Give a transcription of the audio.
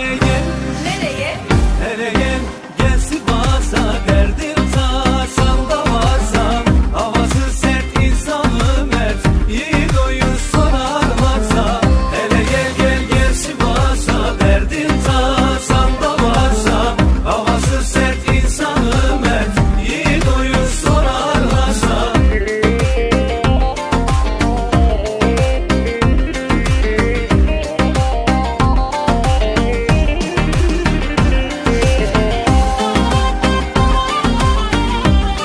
de gel